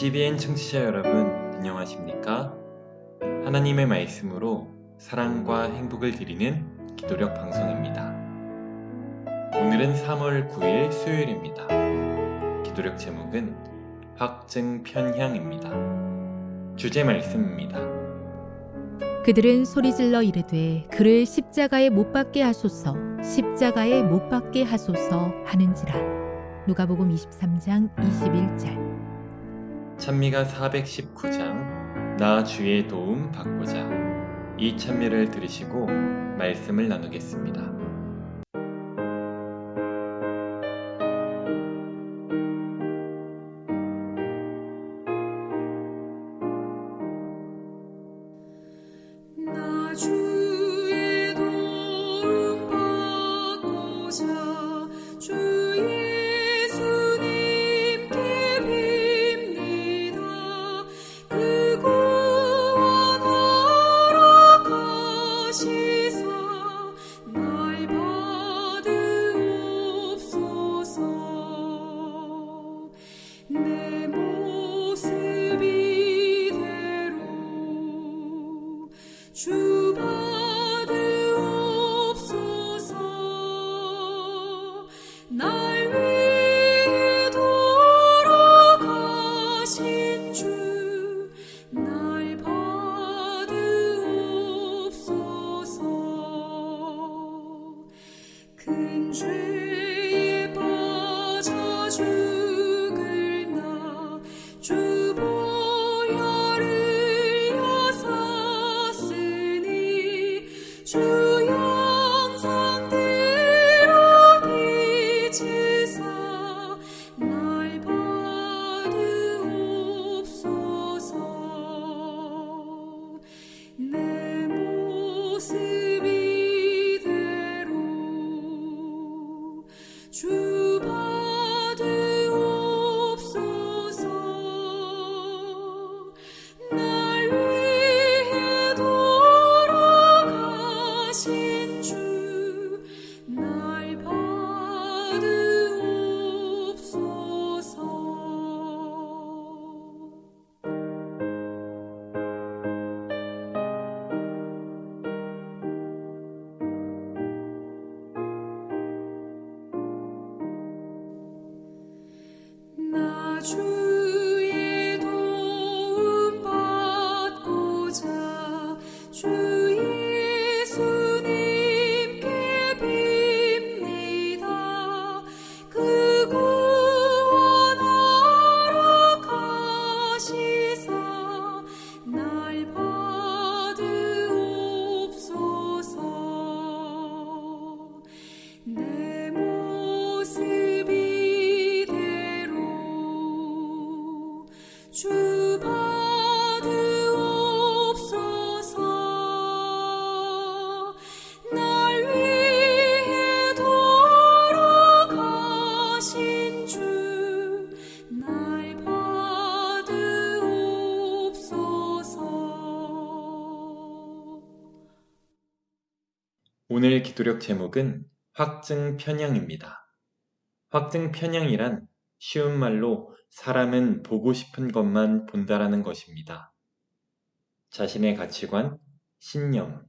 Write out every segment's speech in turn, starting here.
CBN 청취자 여러분, 안녕하십니까? 하나님의 말씀으로 사랑과 행복을 드리는 기도력 방송입니다. 오늘은 3월 9일 수요일입니다. 기도력 제목은 확증 편향입니다. 주제 말씀입니다. 그들은 소리질러 이르되 그를 십자가에 못 박게 하소서 십자가에 못 박게 하소서 하는지라 누가복음 23장 21절 찬미가 419장 나 주의 도움 받고자 이 찬미를 들으시고 말씀을 나누겠습니다. 오늘 기도력 제목은 확증 편향입니다. 확증 편향이란 쉬운 말로 사람은 보고 싶은 것만 본다라는 것입니다. 자신의 가치관, 신념,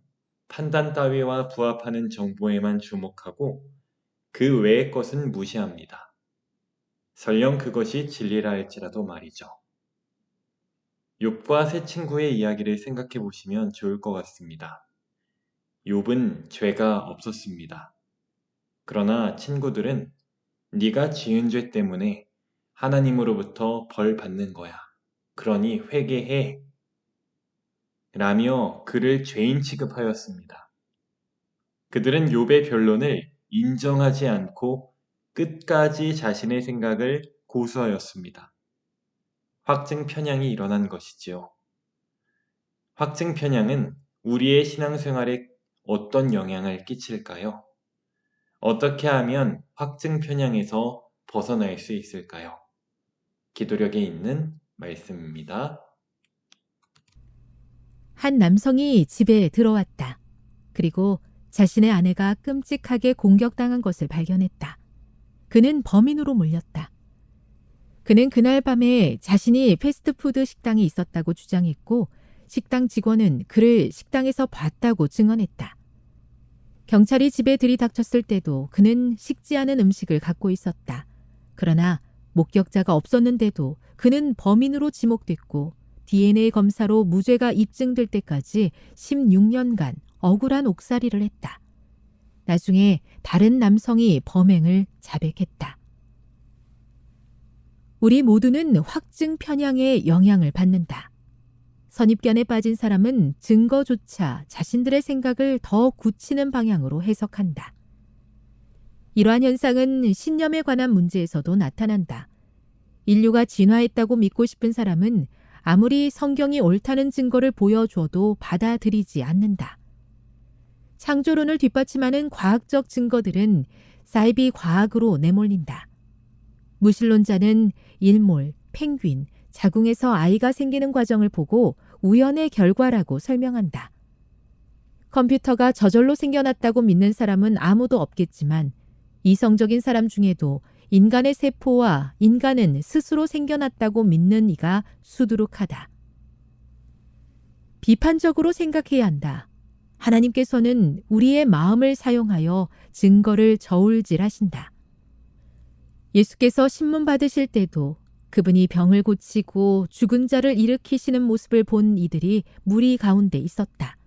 판단 따위와 부합하는 정보에만 주목하고 그 외의 것은 무시합니다. 설령 그것이 진리라 할지라도 말이죠. 욥과 세 친구의 이야기를 생각해 보시면 좋을 것 같습니다. 욥은 죄가 없었습니다. 그러나 친구들은 네가 지은 죄 때문에 하나님으로부터 벌 받는 거야. 그러니 회개해. 라며 그를 죄인 취급하였습니다. 그들은 욥의 변론을 인정하지 않고 끝까지 자신의 생각을 고수하였습니다. 확증 편향이 일어난 것이지요. 확증 편향은 우리의 신앙생활에 어떤 영향을 끼칠까요? 어떻게 하면 확증 편향에서 벗어날 수 있을까요? 기도력에 있는 말씀입니다. 한 남성이 집에 들어왔다. 그리고 자신의 아내가 끔찍하게 공격당한 것을 발견했다. 그는 범인으로 몰렸다. 그는 그날 밤에 자신이 패스트푸드 식당이 있었다고 주장했고 식당 직원은 그를 식당에서 봤다고 증언했다. 경찰이 집에 들이닥쳤을 때도 그는 식지 않은 음식을 갖고 있었다. 그러나 목격자가 없었는데도 그는 범인으로 지목됐고 DNA 검사로 무죄가 입증될 때까지 16년간 억울한 옥살이를 했다. 나중에 다른 남성이 범행을 자백했다. 우리 모두는 확증 편향의 영향을 받는다. 선입견에 빠진 사람은 증거조차 자신들의 생각을 더 굳히는 방향으로 해석한다. 이러한 현상은 신념에 관한 문제에서도 나타난다. 인류가 진화했다고 믿고 싶은 사람은 아무리 성경이 옳다는 증거를 보여줘도 받아들이지 않는다. 창조론을 뒷받침하는 과학적 증거들은 사이비 과학으로 내몰린다. 무신론자는 일몰, 펭귄, 자궁에서 아이가 생기는 과정을 보고 우연의 결과라고 설명한다. 컴퓨터가 저절로 생겨났다고 믿는 사람은 아무도 없겠지만 이성적인 사람 중에도 인간의 세포와 인간은 스스로 생겨났다고 믿는 이가 수두룩하다. 비판적으로 생각해야 한다. 하나님께서는 우리의 마음을 사용하여 증거를 저울질하신다. 예수께서 신문 받으실 때도 그분이 병을 고치고 죽은 자를 일으키시는 모습을 본 이들이 무리 가운데 있었다.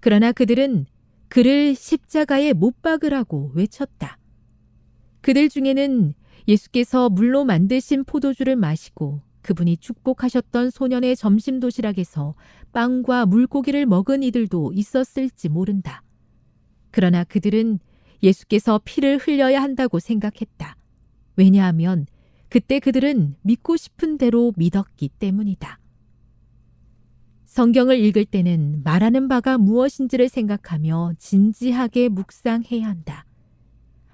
그러나 그들은 그를 십자가에 못 박으라고 외쳤다. 그들 중에는 예수께서 물로 만드신 포도주를 마시고 그분이 축복하셨던 소년의 점심 도시락에서 빵과 물고기를 먹은 이들도 있었을지 모른다. 그러나 그들은 예수께서 피를 흘려야 한다고 생각했다. 왜냐하면 그때 그들은 믿고 싶은 대로 믿었기 때문이다. 성경을 읽을 때는 말하는 바가 무엇인지를 생각하며 진지하게 묵상해야 한다.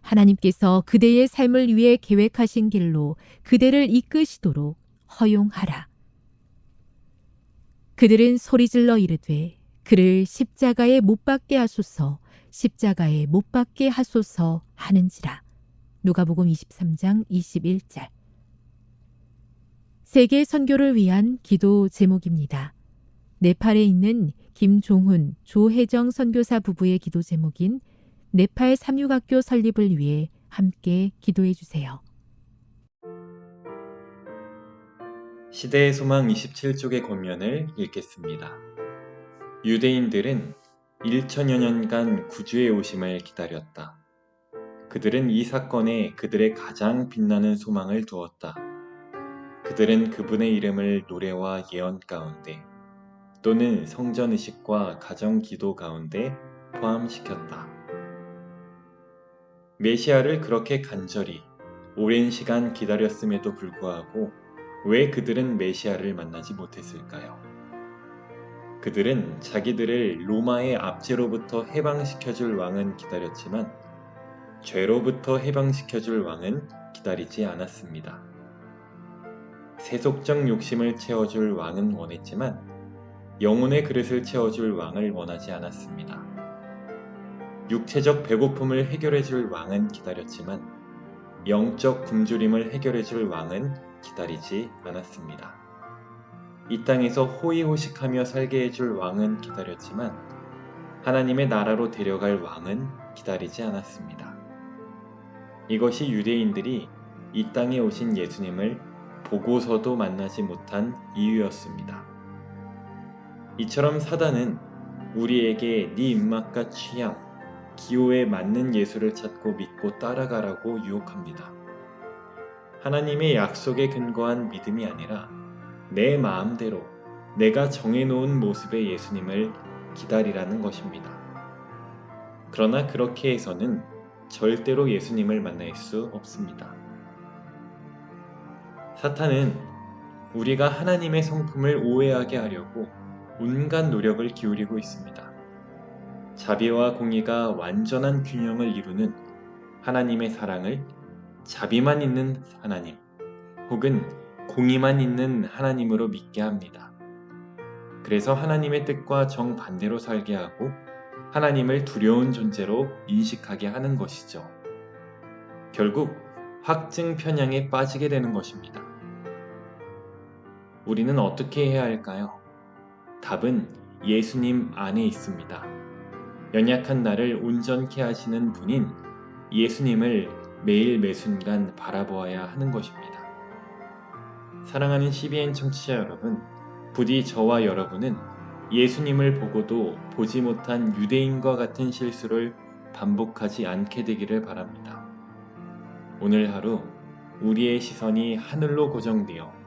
하나님께서 그대의 삶을 위해 계획하신 길로 그대를 이끄시도록 허용하라. 그들은 소리질러 이르되 그를 십자가에 못 박게 하소서 십자가에 못 박게 하소서 하는지라. 누가복음 23장 21절. 세계 선교를 위한 기도 제목입니다. 네팔에 있는 김종훈, 조혜정 선교사 부부의 기도 제목인 네팔 삼육학교 설립을 위해 함께 기도해 주세요. 시대의 소망 27쪽의 권면을 읽겠습니다. 유대인들은 1천여 년간 구주의 오심을 기다렸다. 그들은 이 사건에 그들의 가장 빛나는 소망을 두었다. 그들은 그분의 이름을 노래와 예언 가운데 또는 성전 의식과 가정 기도 가운데 포함시켰다. 메시아를 그렇게 간절히 오랜 시간 기다렸음에도 불구하고 왜 그들은 메시아를 만나지 못했을까요? 그들은 자기들을 로마의 압제로부터 해방시켜줄 왕은 기다렸지만 죄로부터 해방시켜줄 왕은 기다리지 않았습니다. 세속적 욕심을 채워줄 왕은 원했지만 영혼의 그릇을 채워줄 왕을 원하지 않았습니다. 육체적 배고픔을 해결해줄 왕은 기다렸지만 영적 굶주림을 해결해줄 왕은 기다리지 않았습니다. 이 땅에서 호의호식하며 살게 해줄 왕은 기다렸지만 하나님의 나라로 데려갈 왕은 기다리지 않았습니다. 이것이 유대인들이 이 땅에 오신 예수님을 보고서도 만나지 못한 이유였습니다. 이처럼 사단은 우리에게 네 입맛과 취향, 기호에 맞는 예수를 찾고 믿고 따라가라고 유혹합니다. 하나님의 약속에 근거한 믿음이 아니라 내 마음대로 내가 정해놓은 모습의 예수님을 기다리라는 것입니다. 그러나 그렇게 해서는 절대로 예수님을 만날 수 없습니다. 사탄은 우리가 하나님의 성품을 오해하게 하려고 온갖 노력을 기울이고 있습니다. 자비와 공의가 완전한 균형을 이루는 하나님의 사랑을 자비만 있는 하나님 혹은 공의만 있는 하나님으로 믿게 합니다. 그래서 하나님의 뜻과 정반대로 살게 하고 하나님을 두려운 존재로 인식하게 하는 것이죠. 결국 확증 편향에 빠지게 되는 것입니다. 우리는 어떻게 해야 할까요? 답은 예수님 안에 있습니다. 연약한 나를 온전케 하시는 분인 예수님을 매일 매순간 바라보아야 하는 것입니다. 사랑하는 CBN 청취자 여러분, 부디 저와 여러분은 예수님을 보고도 보지 못한 유대인과 같은 실수를 반복하지 않게 되기를 바랍니다. 오늘 하루 우리의 시선이 하늘로 고정되어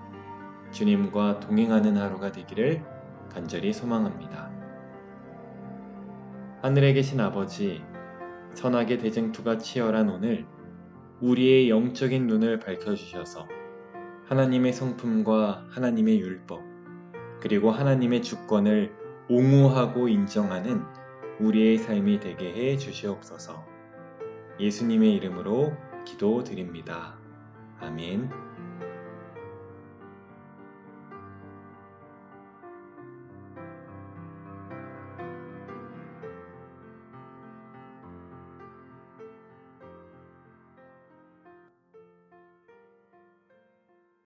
주님과 동행하는 하루가 되기를 간절히 소망합니다. 하늘에 계신 아버지, 선악의 대쟁투가 치열한 오늘 우리의 영적인 눈을 밝혀주셔서 하나님의 성품과 하나님의 율법, 그리고 하나님의 주권을 옹호하고 인정하는 우리의 삶이 되게 해 주시옵소서. 예수님의 이름으로 기도드립니다. 아멘.